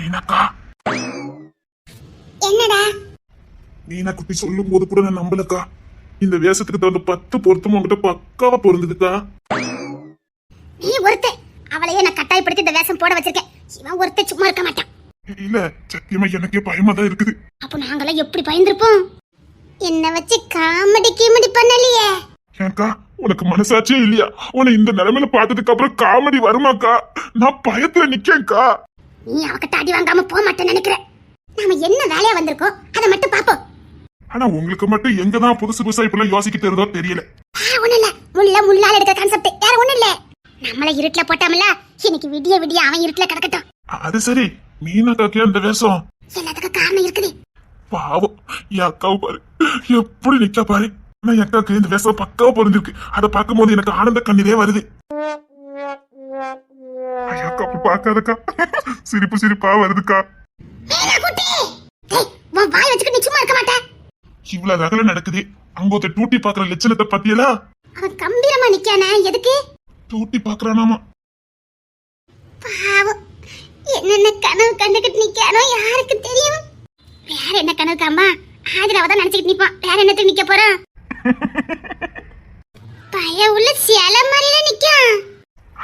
மீனாக்கா. என்னடா? மீனா குட்டி சொல்லும் போது கூட நான் நம்பலக்கா. இந்த வேஷத்துக்கு தகுந்த பத்து பொருத்தம் உங்ககிட்ட பக்காவா பொருந்ததுக்கா. நீ ஒருத்த அவளையே நான் கட்டாயப்படுத்தி இந்த வேஷம் போட வச்சிருக்கேன். இவன் ஒருத்த சும்மா இருக்க மாட்டான். இல்ல சத்தியமா எனக்கே பயமா தான் இருக்குது. அப்போ நாங்களாம் எப்படி பயந்துருப்போம்? என்ன வச்சு காமெடி கீமெடி பண்ணலையே. ஏன்க்கா உனக்கு மனசாட்சியே இல்லையா? உன்னை இந்த நிலைமையில பார்த்ததுக்கு அப்புறம் காமெடி வருமாக்கா? நான் பயத்துல நிக்கேன்க்கா. நீ அவகிட்ட அடி வாங்காம போக மாட்டேன்னு நினைக்கிறேன். நாம என்ன வேலையா வந்திருக்கோம் அதை மட்டும் பாப்போம் ஆனா உங்களுக்கு மட்டும் எங்கதான் புதுசு புதுசா இப்பெல்லாம் யோசிக்க தெரியுதோ தெரியல. ஒண்ணு இல்ல. முள்ள முள்ளால எடுக்க கான்செப்ட் வேற ஒண்ணு இல்ல. நம்மள இருட்டுல போட்டாமல. இன்னைக்கு விடிய விடிய அவன் இருட்டுல கிடக்கட்டும். அது சரி. மீனாக்காக்கே அந்த வேஷம்? எல்லாத்துக்கும் காரணம் இருக்குது. பாவம். என் அக்காவை பாரு. எப்படி நிக்கா பாரு. ஆனா என் அக்காவுக்கு இந்த வேஷம் பக்காவா பொருந்திருக்கு. அதை பார்க்கும்போது எனக்கு ஆனந்த கண்ணீரே வருது. பார்க்காதக்கா. சிரிப்பு சிரிப்பா வருதுக்கா. வாய் நீ சும்மா இருக்க மாட்டே. இவ்வளவு ரகல நடக்குது. அங்க டூட்டி பாக்குற லட்சணத்தை பத்தியலா? அவன் கம்பீரமா நிக்கானே எதுக்கு? டூட்டி பாக்குறானாமா பாவம். என்னென்ன கனவு கண்டுகிட்டு நிக்கானோ யாருக்கு தெரியும்? வேற என்ன கனவு காமா? ஆதிராவை தான் நினைச்சுக்கிட்டு நிப்பான். வேற என்னத்துக்கு நிக்க போறான்? பய உள்ள சில மாதிரில நிக்கான்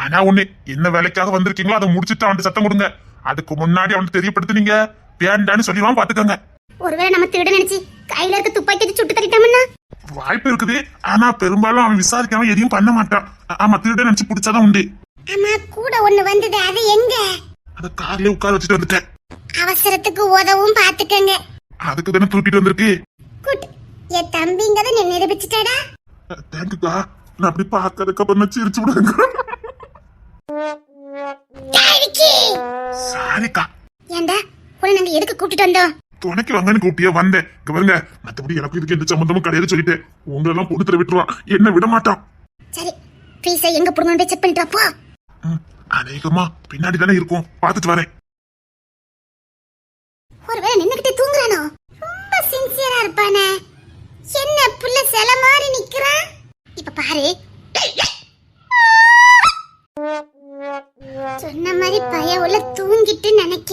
ஆனா ஒண்ணு என்ன வேலைக்காக வந்திருக்கீங்களோ அதை முடிச்சுட்டு அவன்கிட்ட சத்தம் கொடுங்க அதுக்கு முன்னாடி அவனுக்கு தெரியப்படுத்துனீங்க. வேண்டான்னு சொல்லிடுவான் பாத்துக்கோங்க. ஒருவேளை நம்ம திருட நினைச்சு கையில இருக்க துப்பாக்கி வச்சு சுட்டு தட்டிட்டோம்னா வாய்ப்பு இருக்குது. ஆனா பெரும்பாலும் அவன் விசாரிக்காம எதையும் பண்ண மாட்டான். ஆமா திருட நினைச்சு பிடிச்சாதான் உண்டு. ஆமா கூட ஒண்ணு வந்தது அது எங்க? அத கார்லயே உட்கார வச்சுட்டு வந்துட்டேன். அவசரத்துக்கு உதவும் பாத்துக்கங்க. அதுக்கு தானே தூக்கிட்டு வந்திருக்கு. குட். என் தம்பிங்கத நீ நிரூபிச்சுட்டடா? தேங்க்யூக்கா. நான் அப்படி பார்க்கறதுக்கு அப்புறம் சிரிச்சு விடுங்க சாரிக்கா. ஏண்டா உன்னை நாங்க எதுக்கு கூட்டிட்டு வந்தோம்? துணைக்கு வாங்கன்னு கூப்பிட்டியே வந்தேன். இங்க பாருங்க மத்தபடி எனக்கு இதுக்கு எந்த சம்பந்தமும் கிடையாது சொல்லிட்டேன் உங்களை எல்லாம் கொடுத்துட விட்டுருவான் என்ன விட மாட்டான் சரி பீஸை எங்க புடுங்கன்னு செக் பண்ணிட்டு வா, போ. ம், அநேகமா பின்னாடி தானே இருக்கும். பார்த்துட்டு வரேன். ஒருவேளை நின்னுகிட்டே தூங்குறானோ? ரொம்ப சின்சியரா இருப்பானே. என்ன புள்ள சில மாதிரி நிக்கிறான்? இப்ப பாரு. சொன்ன மாதிரி பய உள்ள தூங்கிட்டு நினைக்க.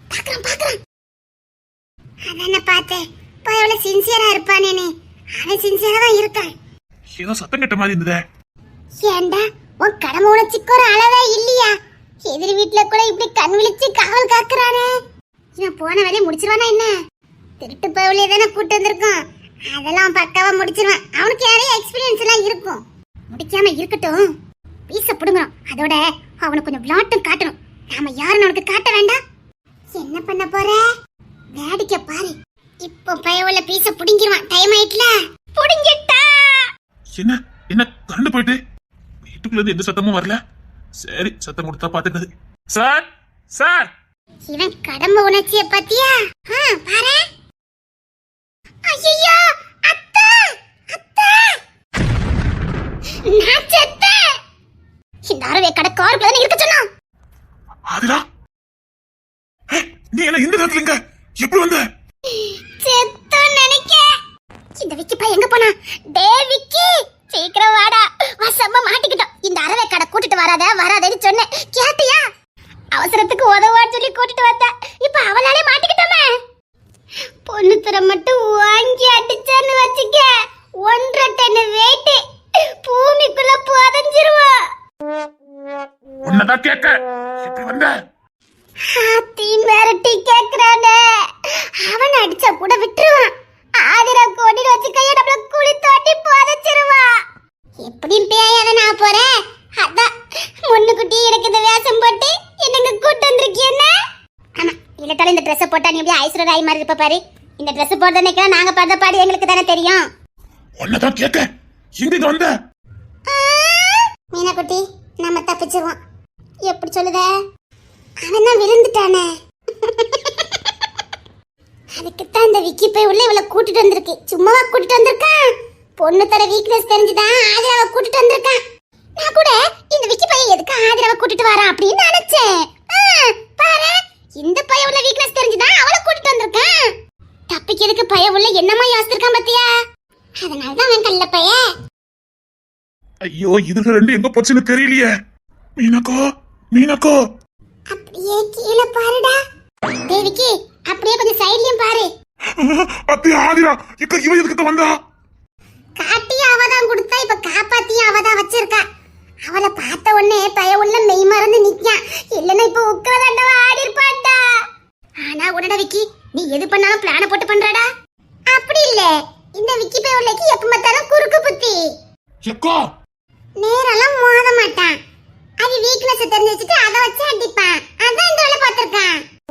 பாக்குறான் பாக்குறான். அதான பார்த்தேன் பய உள்ள சின்சியரா இருப்பானேனே அவன் சின்சியரா தான் இருக்கான். ஏதோ சத்தம் கெட்ட மாதிரி இருந்ததே. ஏண்டா உன் கடமை உணர்ச்சிக்கு ஒரு அளவே இல்லையா? எதிர் வீட்ல கூட இப்படி கண் விழிச்சு காவல் காக்குறானே. இவன் போன வேலையை முடிச்சிருவானா என்ன? திருட்டு பவுலே தானே கூட்டு வந்திருக்கோம் அதெல்லாம் பக்காவா முடிச்சிருவான். அவனுக்கு நிறைய எக்ஸ்பீரியன்ஸ் எல்லாம் இருக்கும். முடிக்காம இருக்கட்டும். பீச புடுங்கணும் அதோட அவனுக்கு கொஞ்சம் விளாட்டும் காட்டணும். நாம யாருன்னு அவனுக்கு காட்ட வேண்டாம். என்ன பண்ண போற? வேடிக்கை பாரு. இப்போ பயவுள்ள பீச புடிங்கிருவான். டைம் ஆயிட்டுல? புடிங்கிட்டா! என்ன? என்ன? கரண்ட் போயிட்டு? வீட்டுக்குள்ள இருந்து எந்த சத்தமும் வரல. சரி சத்தம் கொடுத்தா பாத்துக்கிறது சார்! சார்! இவன் கடம்ப உணர்ச்சிய பத்தியா? பாரு. ஐயோ அத்தா! அத்தா! நான் செத்தேன் இந்த அரவே கடை காருக்குள்ள தானே இருக்க சொன்னான் ஏய், நீ என்ன இந்த நேரத்துல இங்க? எப்படி வந்த? நினைக்க. இந்த விக்கி பையன் எங்க போனா? டே விக்கி சீக்கிரம் வாடா. வசமா மாட்டிக்கிட்டோம். இந்த அரவே கடை கூட்டிட்டு வராத வராதேன்னு சொன்னேன். கேட்டியா? அவசரத்துக்கு உதவான்னு சொல்லி கூட்டிட்டு வந்தா. இப்ப அவளாலே மாட்டிக்கிட்டோமே. பொண்ணு தர மட்டும் வாங்கி அடிச்சான்னு வச்சுக்க. ஒன்றரை டன் வெயிட் பூமிக்குள்ள புதஞ்சிருவா. உன்னதான் கேட்க. எப்படி வந்த? ஹாத்தி மிரட்டி கேக்குறானே. அவன் அடிச்சா கூட விட்டுருவான். ஆதிரா கோடியில் வச்சுக்கைய நம்மள குழி புதைச்சிருவான். எப்படியும் பேயாத நான் போறேன் அதான் முன்னுக்குட்டி எனக்கு இந்த வேஷம் போட்டு என்னங்க கூட்டு வந்திருக்கீங்க ஆமா இல்லட்டாலும் இந்த ட்ரெஸ் போட்டா நீ அப்படியே ஐஸ்வர்யா ராய் மாதிரி இருப்ப பாரு. இந்த ட்ரெஸ் போட்டு நினைக்கிறோம் நாங்க பார்த்த பாடு எங்களுக்கு தானே தெரியும். உன்னதான் கேட்க எங்க இங்க வந்த? மீனாக்குட்டி நம்ம தப்பிச்சிருவோம். சொல்லுத? அவன் தான் விழுந்துட்டானே. அதுக்குத்தான் இந்த விக்கி போய் உள்ள இவளை கூட்டிட்டு வந்திருக்கு. சும்மாவா கூட்டிட்டு வந்திருக்கான்? பொண்ணு தர வீக்னஸ் தெரிஞ்சுதான் ஆதிராவை கூட்டிட்டு வந்திருக்கான். நான் கூட இந்த விக்கி பையன் எதுக்கு ஆதிராவை கூட்டிட்டு வரான் அப்படின்னு நினைச்சேன். ஆ, பாரு இந்த பையன் உள்ள வீக்னஸ் தெரிஞ்சுதான் அவளை கூட்டிட்டு வந்திருக்கான். தப்பிக்கிறதுக்கு பையன் உள்ள என்னமா யோசிச்சிருக்கான் அதனால அதனாலதான் அவன் கல்ல பையன். ஐயோ இதுல ரெண்டு எங்க போச்சுன்னு தெரியலையே. மீனாக்கோ மீனாக்கோ! அப்படியே கீழே பாருடா. தேவிக்கு அப்படியே கொஞ்சம் சைட்லயும் பாரு. அத்தி ஆதிரா இக்க இவ எதுக்கு வந்தா? காட்டியும் அவதான் கொடுத்தா இப்ப காப்பாத்தியும் அவதான் வச்சிருக்கா. அவளை பார்த்த உடனே பய உள்ள மெய் மறந்து நிக்கான் இல்லன்னா இப்ப உட்காதாண்டவ ஆடி இருப்பாட்டா ஆனா உடனே விக்கி நீ எது பண்ணாலும் பிளான போட்டு பண்றடா. அப்படி இல்ல. இந்த விக்கி பய உள்ளக்கு எப்ப பார்த்தாலும் குறுக்கு புத்தி. நேரெல்லாம் மோத மாட்டான். அது வீக்னஸ் தெரிஞ்சு வச்சுட்டு அதை வச்சு அடிப்பான். அதான் இந்த வேலை பார்த்திருக்கான்.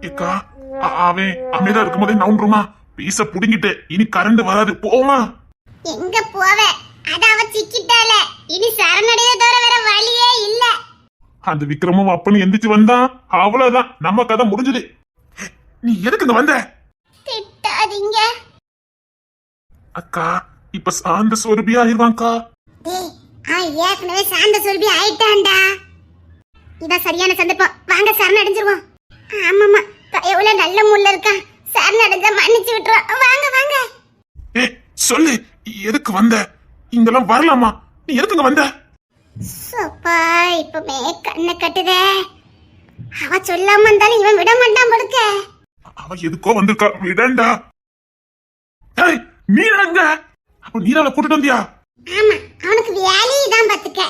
எக்கா அ- அவன் அமைதியா இருக்கும்போதே நவுண்டுருமா? பீச புடுங்கிட்டு இனி கரண்ட் வராது போமா எங்க போவ? அத அவ சிக்கிட்டால. இனி சரணடைய தவிர வேற வழியே இல்ல. அந்த விக்ரமும் அப்பனும் எந்திரிச்சு வந்தான் அவ்வளவுதான். நம்ம கதை முடிஞ்சது. நீ எதுக்கு இங்க வந்த? திட்டாதீங்க. அக்கா இப்ப சாந்த சொருபியா ஆயிருவான்க்கா டேய் அவன் ஏற்கனவே சாந்த சுரபி ஆயிட்டான்டா. இதான் சரியான சந்தர்ப்பம். வாங்க சரண் அடைஞ்சிருவோம். ஆமாமா எவ்வளவு நல்ல முள்ள இருக்கான் சரண் அடைஞ்சா மன்னிச்சு விட்டுருவோம் வாங்க வாங்க. சொல்லு எதுக்கு வந்த? இங்கெல்லாம் வரலாமா? நீ எதுக்கு இங்க வந்த? சப்பா இப்பமே கண்ணை கட்டுதே. அவ சொல்லாம இருந்தாலும் இவன் விட மாட்டான் படுக்க அவ எதுக்கோ வந்திருக்கா. விடண்டா. ஏய் நீ எங்க அப்ப நீ அவளை கூட்டிட்டு வந்தியா? ஆமா அவனுக்கு வேலையை தான் பாத்துக்க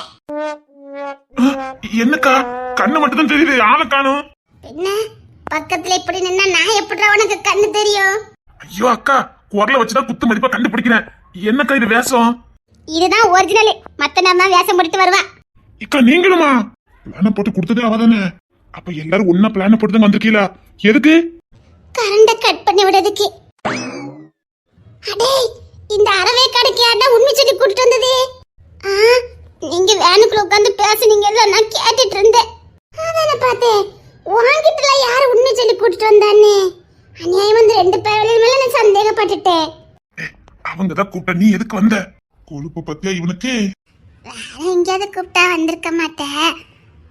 என்னக்கா? கண்ணு மட்டும் தான் தெரியுது. ஆளை காணும்? என்ன பக்கத்துல இப்படி நின்னா நான் எப்படிடா உனக்கு கண்ணு தெரியும்? ஐயோ அக்கா குரலை வச்சுதான் குத்து மதிப்பா கண்டுபிடிக்கிறேன். என்னக்கா இது வேஷம்? இதுதான் ஒரிஜினல் மத்த நாம தான் வேஷம் போட்டு வருவான் இக்கா நீங்களுமா? பிளான போட்டு கொடுத்ததே அவதானே. அப்ப எல்லாரும் ஒன்னா பிளான போட்டு தான் வந்திருக்கீங்களா எதுக்கு? கரண்ட கட் பண்ணி விடுறதுக்கு. அடே இந்த அறவே கடைக்கு யாரா உண்மை சொல்லி கூட்டிட்டு வந்தது. ஆ நீங்க வேனுக்குள்ள உட்காந்து பேசுனீங்கல்ல நான் கேட்டுட்டு இருந்தேன் அதான பார்த்தேன். வாங்கிட்டுல யாரு உண்மை சொல்லி கூட்டிட்டு வந்தானே அநியாயம் வந்து ரெண்டு பேர் மேல நான் சந்தேகப்பட்டுட்டேன். அவங்க தான் கூப்பிட்ட. நீ எதுக்கு வந்த? கொழுப்பு பத்தியா இவனுக்கு? வேற எங்கேயாவது கூப்பிட்டா வந்திருக்க மாட்டேன்.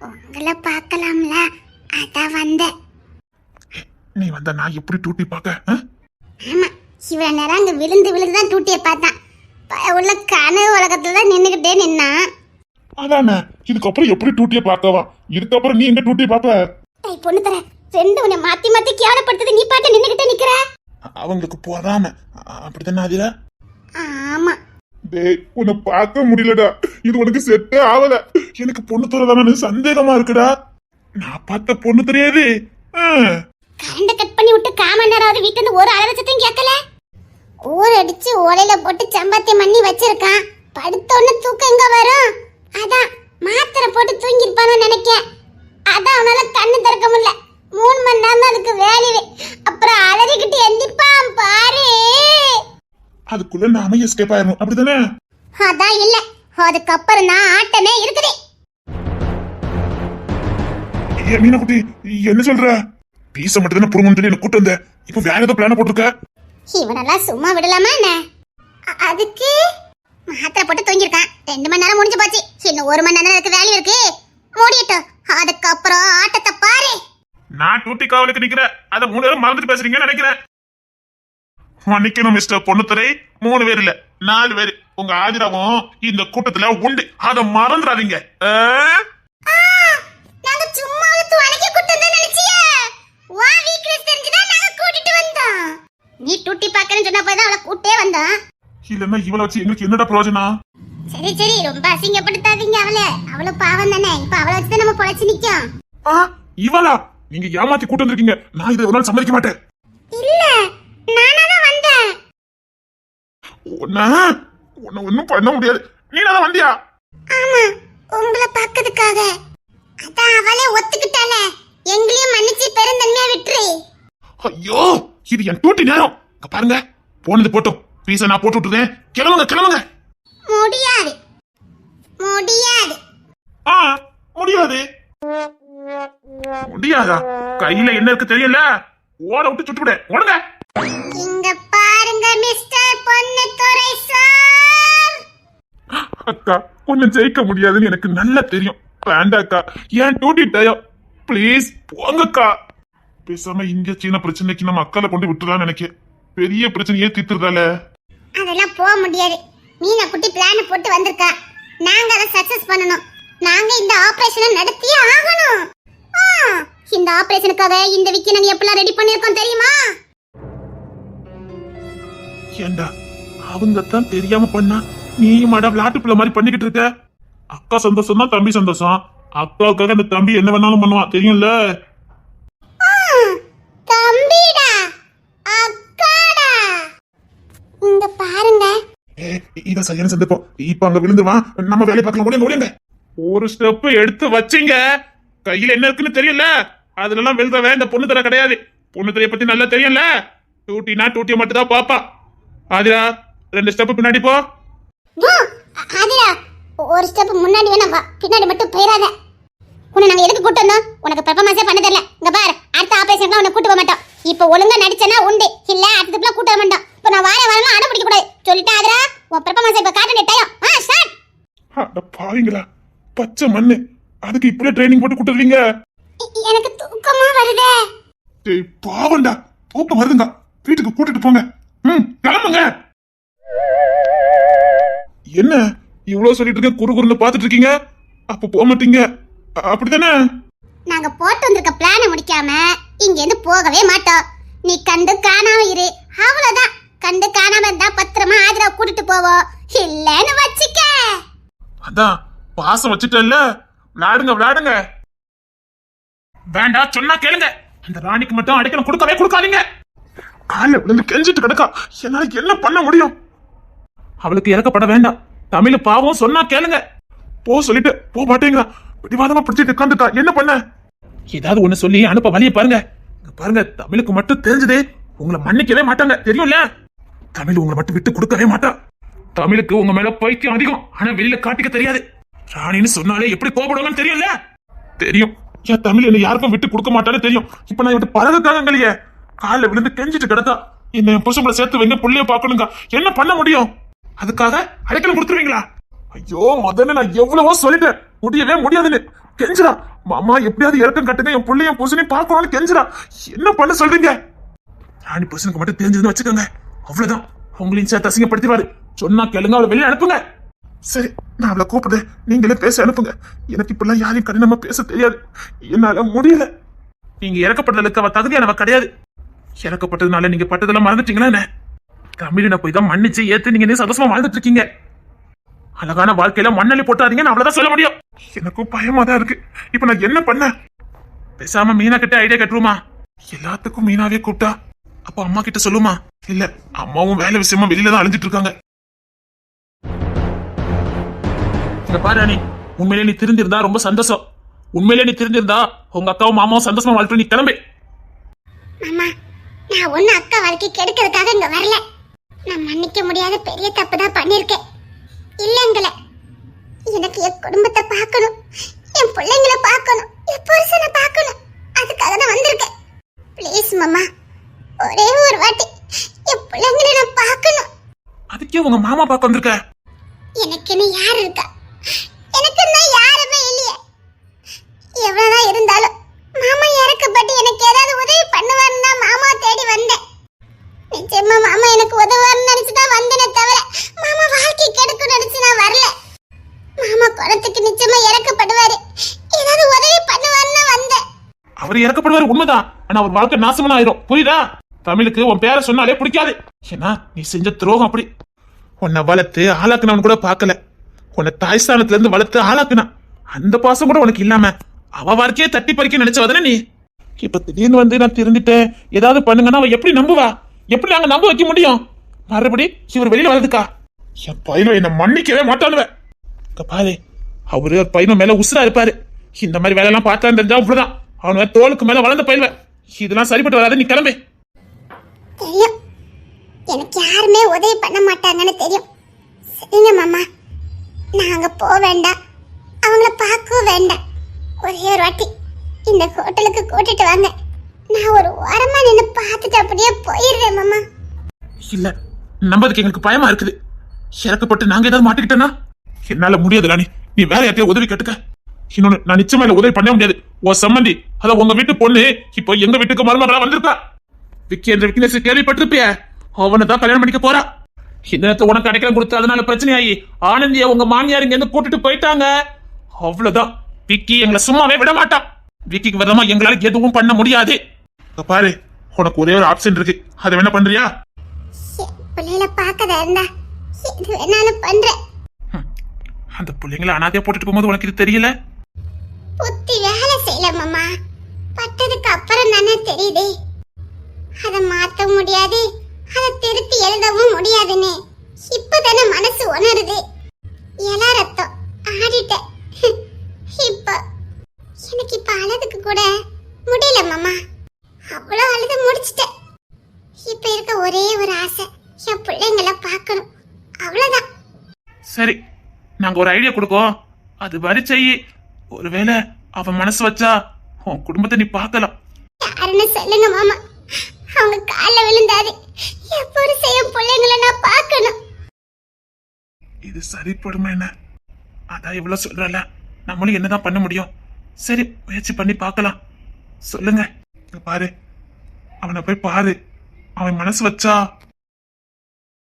உங்களை பார்க்கலாம்ல. அதான் வந்தேன். நீ வந்த நான் எப்படி டூட்டி பார்க்க? ஆமா இவ்வளவு நேரம் அங்க விழுந்து விழுந்து தான் டூட்டியை பார்த்தான். உள்ள கனவு உலகத்துல தான் நின்னுகிட்டே நின்னான் அதானே? இதுக்கப்புறம் எப்படி டூட்டிய பார்க்கவா? இதுக்கப்புறம் நீ எங்க டூட்டி பார்ப்ப? டேய் பொண்ணு தர ரெண்டு உன்னை மாத்தி மாத்தி கேவலப்படுத்துது நீ பாட்டு நின்னுகிட்டே நிக்கிற. அவங்களுக்கு போதாம. அப்படித்தானே ஆதிரா ஆமா. டேய் உன்னை பார்க்க முடியலடா. இது உனக்கு செட்டே ஆகல எனக்கு பொண்ணு துறதானு சந்தேகமா இருக்குடா. நான் பார்த்த பொண்ணு தெரியாது. கரண்ட கட் பண்ணி விட்டு காமன் நேரம் வீட்டுல இருந்து ஒரு அளவு சத்தம் கேட்கல. ஊர் அடிச்சு ஓலையில போட்டு சம்பாத்தியம் பண்ணி வச்சிருக்கான். படுத்த உடனே தூக்கம் எங்க வரும்? அதான் மாத்திரை போட்டு தூங்கிருப்பானு நினைக்க அதான் அவனால கண்ணு திறக்க முடியல. மூணு மணி நேரம் தான் அதுக்கு வேலையே அப்புறம் அலறிக்கிட்டு எந்திப்பான் பாரு. அதுக்குள்ள நாம எஸ்கேப் ஆயிரும் அப்படிதானே? அதான் இல்ல. அதுக்கப்புறம் தான் ஆட்டமே இருக்குது. மீனா குட்டி என்ன சொல்ற? பீச மட்டும் தானே புடுங்கன்னு சொல்லி என்ன கூட்டு வந்த. இப்ப வேற ஏதோ பிளான போட்டிருக்க? இவனெல்லாம் சும்மா விடலாமா என்ன? அதுக்கு? மாத்திரை போட்டு தூங்கியிருக்கான். ரெண்டு மணி நேரம் முடிஞ்சு போச்சு. இன்னும் ஒரு மணி நேரம் அதுக்கு வேலை இருக்கு. மூடிட்டோம் அதுக்கப்புறம் ஆட்டத்தை பாரு. நான் டூட்டி காவலுக்கு நிக்கிறேன் அத மூணு பேரும் மறந்துட்டு பேசுறீங்கன்னு நினைக்கிறேன். மன்னிக்கணும் மிஸ்டர் பொண்ணுத்துறை மூணு பேர் இல்ல நாலு பேர். உங்க ஆதிராவும் இந்த கூட்டத்துல உண்டு. அத மறந்துடாதீங்க. சும்மா நினைச்சியா. வா வீக்னஸ் தெரிஞ்சுதான் நாங்க கூட்டிட்டு வந்தோம். நீ டூட்டி பாக்கறேன்னு சொன்ன போய் தான் அவளை கூட்டே வந்தோம் இல்லன்னா இவளை வச்சு எங்களுக்கு என்னடா பிரயோஜனம்? சரி சரி ரொம்ப அசிங்கப்படுத்தாதீங்க அவளை. அவளை பாவம் தானே. இப்ப அவளை வச்சு நம்ம பொழைச்சு நிக்கும். ஆ, இவளா? நீங்க ஏமாத்தி கூட்டு வந்திருக்கீங்க. நான் இதை ஒரு நாள் சம்மதிக்க மாட்டேன். இல்ல நானா தான் வந்தேன். உன்ன உன்னை ஒன்னும் பண்ண முடியாது. நீ தான் வந்தியா? ஆமா உங்களை பார்க்கறதுக்காக. அதான் அவளே ஒத்துக்கிட்டால எங்களையும் மன்னிச்சு பெருந்தன்மையா விட்டுரு. ஐயோ! இது என் டூட்டி நேரம். இங்க பாருங்க. போனது போட்டோம். பீஸை நான் போட்டு விட்டுறேன். கிளம்புங்க கிளம்புங்க. முடியாது. முடியாது. ஆ முடியாது. முடியாதா? கையில என்ன இருக்கு தெரியல. ஓட விட்டு சுட்டு விட. ஓடுங்க. இங்க பாருங்க மிஸ்டர் பொன்னுத்துறை சார் அக்கா கொஞ்சம் ஜெயிக்க முடியாதுன்னு எனக்கு நல்லா தெரியும். வேண்டாக்கா ஏன் டூட்டி டயம் ப்ளீஸ் போங்கக்கா. பேசாம இங்க சீன பிரச்சனைக்கு நம்ம அக்கால கொண்டு விட்டுலாம் நினைக்க பெரிய பிரச்சனையே தீர்த்துறதால அதெல்லாம் போக முடியாது. மீனா குட்டி பிளான் போட்டு வந்திருக்கா. நாங்க அதை சக்சஸ் பண்ணணும். நாங்க இந்த ஆபரேஷனை நடத்தியே ஆகணும். இந்த ஆபரேஷனுக்காக இந்த விக்கி நாங்க எப்பலாம் ரெடி பண்ணிருக்கோம் தெரியுமா? ஏண்டா அவங்க தான் தெரியாம பண்ணா நீ மாடா விளையாட்டு பிள்ளை மாதிரி பண்ணிக்கிட்டு இருக்க? அக்கா சந்தோஷம் தான் தம்பி சந்தோஷம். அக்காவுக்காக அந்த தம்பி என்ன வேணாலும் பண்ணுவான். தெரியும்ல? தம்பிடா அக்காடா. இங்க பாருங்க. ஏ, இதான் சரியான சந்தர்ப்பம் இப்ப அங்க விழுந்துருவான் நம்ம வேலையை பார்க்கலாம். முடியுங்க முடியுங்க ஒரு ஸ்டெப் எடுத்து வச்சீங்க. கையில என்ன இருக்குன்னு தெரியல. அதுல எல்லாம் விழுந்தவன் இந்த பொண்ணு தர கிடையாது. பொண்ணு தரைய பத்தி நல்லா தெரியும்ல. டூட்டினா டூட்டியை மட்டும் தான் பாப்பா. ஆதிரா ரெண்டு ஸ்டெப் பின்னாடி போ. அதுடா ஒரு ஸ்டெப் முன்னாடி வேணா பின்னாடி மட்டும் போயிடாத. உன்னை நாங்க எதுக்கு கூட்டு வந்தோம்? உனக்கு பெர்ஃபார்மன்ஸே பண்ண தெரியல. இங்க பாரு அடுத்த ஆபரேஷனுக்கு உன்னை கூட்டு போக மாட்டோம். இப்போ ஒழுங்கா நடிச்சனா உண்டு. இல்ல அடுத்ததுக்குலாம் கூட்டு வர மாட்டோம். இப்போ நான் வார வாரமா அடம் பிடிக்க கூடாது. சொல்லிட்டு அதுரா உன் பெர்ஃபார்மன்ஸ் இப்ப காட்ட டைம் ஆ ஸ்டார்ட் அட பாவீங்களா பச்சை மண்ணு. அதுக்கு இப்படியே ட்ரைனிங் போட்டு கூட்டுறீங்க எனக்கு தூக்கமா வருதே. டேய் பாவண்டா தூக்கம் வருதுங்க. வீட்டுக்கு கூட்டிட்டு போங்க. ம் கிளம்புங்க. என்ன? இவ்வளவு சொல்லிட்டு இருக்க குறு குறுன்னு பாத்துட்டு இருக்கீங்க? அப்ப போக மாட்டீங்க. அப்படிதானே? நாங்க போட்டு வந்திருக்க பிளானை முடிக்காம இங்க இருந்து போகவே மாட்டோம். நீ கண்டு காணாம இரு. அவ்வளவுதான். கண்டு காணாம இருந்தா பத்திரமா ஆஜரா கூட்டிட்டு போவோம். இல்லன்னு வச்சுக்க. அதான் பாசம் வச்சுட்டல்ல? விளையாடுங்க விளையாடுங்க. வேண்டாம் சொன்னா கேளுங்க. அந்த ராணிக்கு மட்டும் அடைக்கணும் கொடுக்கவே கொடுக்காதீங்க. காலைல விழுந்து கெஞ்சிட்டு கிடக்கா என்னால என்ன பண்ண முடியும்? அவளுக்கு இறக்கப்பட வேண்டாம். தமிழ் பாவம் சொன்னா கேளுங்க. போ சொல்லிட்டு போ மாட்டேங்கிறா. பிடிவாதமா பிடிச்சிட்டு உட்காந்துட்டா என்ன பண்ண? ஏதாவது ஒண்ணு சொல்லி அனுப்ப வழிய பாருங்க. பாருங்க தமிழுக்கு மட்டும் தெரிஞ்சது. உங்களை மன்னிக்கவே மாட்டாங்க. தெரியும்ல? தமிழ் உங்களை மட்டும் விட்டு கொடுக்கவே மாட்டா. தமிழுக்கு உங்க மேல பைத்தியம் அதிகம். ஆனா வெளியில காட்டிக்க தெரியாது. ராணின்னு சொன்னாலே எப்படி கோபப்படுவாங்கன்னு தெரியும்ல? தெரியும். ஏன் தமிழ் என்ன யாருக்கும் விட்டு கொடுக்க மாட்டான்னு தெரியும். இப்ப நான் விட்டு பழகுக்காகங்களையே. காலில் விழுந்து கெஞ்சிட்டு கிடக்கா என்ன என் புருஷங்களை சேர்த்து வைங்க புள்ளைய பார்க்கணுங்க. என்ன பண்ண முடியும்? அதுக்காக அடைக்கலம் கொடுத்துருவீங்களா? ஐயோ முதல்ல நான் எவ்வளவோ சொல்லிட்டேன். முடியவே முடியாதுன்னு. கெஞ்சுடா மாமா எப்படியாவது இறக்கம் கட்டுங்க. என் புள்ளையும் புருஷனையும் பார்க்கணும்னு கெஞ்சுடா என்ன பண்ண சொல்றீங்க? ராணி புருஷனுக்கு மட்டும் தெரிஞ்சதுன்னு வச்சுக்கோங்க. அவ்வளவுதான். உங்களையும் சேர்த்து அசிங்கப்படுத்திவாரு சொன்னா கேளுங்க அவளை வெளியே அனுப்புங்க. சரி நான் அவளை கூப்பிடுறேன். நீங்களே பேச அனுப்புங்க. எனக்கு இப்பெல்லாம் யாரையும் கடினமா பேச தெரியாது. என்னால முடியல. நீங்க இறக்கப்பட்டதுக்கு அவ தகுதியானவ கிடையாது. இறக்கப்பட்டதுனால நீங்க பட்டதெல்லாம் மறந்துட்டீங்களா என்ன? தமிழின போய் தான் மன்னிச்சு ஏத்து நீங்க சந்தோஷமா வாழ்ந்துட்டு இருக்கீங்க? அழகான வாழ்க்கையில மண்ணள்ளி போட்டாதீங்கன்னு அவ்வளவுதான் சொல்ல முடியும். எனக்கும் பயமா தான் இருக்கு. இப்ப நான் என்ன பண்ண? பேசாம மீனா கிட்ட ஐடியா கட்டுருமா? எல்லாத்துக்கும் மீனாவே கூப்பிட்டா. அப்ப அம்மா கிட்ட சொல்லுமா? இல்ல அம்மாவும் வேலை விஷயமா வெளியில தான் அழிஞ்சிட்டு இருக்காங்க. பாரு அணி உண்மையிலே நீ திருந்திருந்தா ரொம்ப சந்தோஷம். உண்மையிலே நீ திருந்திருந்தா உங்க அக்காவும் மாமாவும் சந்தோஷமா வாழ்த்து நீ கிளம்பு. மாமா நான் ஒண்ணு அக்கா வாழ்க்கை கெடுக்கிறதுக்காக இங்க வரல. நான் மன்னிக்க முடியாத பெரிய தப்பு தான் பண்ணிருக்கேன் இல்லங்கள. எனக்கு என் குடும்பத்தை பார்க்கணும். என் பிள்ளைங்களை பார்க்கணும். என் புருஷனை பார்க்கணும். அதுக்காக தான் வந்திருக்கேன். ப்ளீஸ் மாமா. ஒரே ஒரு வாட்டி என் பிள்ளைங்களை நான் பார்க்கணும். அதுக்கே உங்க மாமா பார்க்க வந்திருக்க? எனக்குன்னு யார் இருக்கா? எனக்குன்னு யாருமே இல்லையே. எவ்வளவுதான் இருந்தாலும் மாமா இறக்கப்பட்டு எனக்கு ஏதாவது உதவி பண்ணுவாருன்னு மாமா தேடி வந்தேன். நிச்சயமா மாமா எனக்கு உதவாருன்னு நினைச்சு தான் வந்தேனே தவிர மாமா வாழ்க்கை கெடுக்கும் நினைச்சு நான் வரல. குளத்துக்கு நிச்சயமா இறக்கப்படுவாரு. ஏதாவது உதவி பண்ணுவாருன்னு தான் வந்தேன். அவர் இறக்கப்படுவார் உண்மைதான். ஆனா அவர் வாழ்க்கை நாசமனா ஆயிரும் புரியுதா? தமிழுக்கு உன் பேரை சொன்னாலே பிடிக்காது. ஏன்னா நீ செஞ்ச துரோகம் அப்படி. உன்னை வளர்த்து ஆளாக்குனவன் கூட பார்க்கல. உன்னை தாய் ஸ்தானத்துல இருந்து வளர்த்து ஆளாக்குனான் அந்த பாசம் கூட உனக்கு இல்லாம. அவ வாழ்க்கையே தட்டி பறிக்க நினைச்சவதானே நீ? இப்ப திடீர்னு வந்து நான் திருந்திட்டேன். ஏதாவது பண்ணுங்கன்னா அவ எப்படி நம்புவா? எப்படி நாங்க நம்ப வைக்க முடியும்? மறுபடி இவர் வெளியில வர்றதுக்கா? என் பையனும் என்ன மன்னிக்கவே மாட்டானுவேன் பாரு அவரு ஒரு பையனும் மேல உசுரா இருப்பாரு. இந்த மாதிரி வேலையெல்லாம் பார்த்தா தெரிஞ்சா அவ்வளவுதான் அவன தோலுக்கு மேல வளர்ந்த பயில்வ இதெல்லாம் சரிப்பட்டு வராது நீ கிளம்பு. தெரியும். எனக்கு யாருமே உதவி பண்ண மாட்டாங்கன்னு தெரியும். சரிங்க மாமா. நான் அங்க போக வேண்டாம். அவங்கள பார்க்கவும் வேண்டாம். ஒரே ஒரு வாட்டி இந்த ஹோட்டலுக்கு கூட்டிட்டு வாங்க. நான் ஒரு ஓரமா நின்று பார்த்துட்டு அப்படியே போயிடுறேன் மாமா. இல்ல நம்பதுக்கு எங்களுக்கு பயமா இருக்குது. இறக்கப்பட்டு நாங்க ஏதாவது மாட்டிக்கிட்டோன்னா என்னால முடியாது ராணி நீ வேற யார்ட்டையும் உதவி கேட்டுக்க. இன்னொன்னு நான் நிச்சயமா இல்ல உதவி பண்ண முடியாது. ஓ சம்மந்தி அதான் உங்க வீட்டு பொண்ணு இப்போ எங்க வீட்டுக்கு மருமகளா வந்திருக்கா? விக்கி என்ற விக்னேஷ் கேள்விப்பட்டிருப்பிய? அவனை தான் கல்யாணம் பண்ணிக்க போறா. இந்த நேரத்துல உனக்கு அடைக்கலம் கொடுத்து அதனால பிரச்சனையாகி ஆனந்திய உங்க மாமியார் இங்க இருந்து கூட்டிட்டு போயிட்டாங்க. அவ்வளவுதான். விக்கி எங்களை சும்மாவே விட மாட்டான் விக்கிக்கு வரமா எங்களால எதுவும் பண்ண முடியாது. பாரு உனக்கு ஒரே ஒரு ஆப்ஷன் இருக்கு. அதை என்ன பண்றியா? பிள்ளைகளை பார்க்கதா இருந்தா. வேணாலும் பண்றேன். அந்த பிள்ளைங்களை அனாதையா போட்டுட்டு போகும்போது உனக்கு இது தெரியல? புத்தி வேலை செய்யல மாமா. பட்டதுக்கு அப்புறம் தானே தெரியுது. அதை மாத்த முடியாது அதை திருத்தி எழுதவும் முடியாதுன்னு. இப்பதானே மனசு உணருது. இல ரத்தம் ஆடிட்டேன் இப்ப. எனக்கு இப்ப அழதுக்கு கூட முடியல மாமா. அவ்வளவு அழுது முடிச்சிட்டேன் இப்ப இருக்க ஒரே ஒரு ஆசை என் பிள்ளைங்கள பார்க்கணும். அவ்வளவுதான். சரி நாங்க ஒரு ஐடியா கொடுக்கோம். அது வரி செய்யி ஒருவேளை அவன் மனசு வச்சா உன் குடும்பத்தை நீ பார்க்கலாம். யாருன்னு சொல்லுங்க மாமா. அவங்க கால்ல விழுந்தாரு. எப்போது செய்யும் பிள்ளைங்களை நான் பார்க்கணும். இது சரிப்படுமா என்ன? அதான் இவ்வளவு சொல்றல நம்மளும் என்னதான் பண்ண முடியும்? சரி முயற்சி பண்ணி பார்க்கலாம். சொல்லுங்க. பாரு. அவனை போய் பாரு. அவன் மனசு வச்சா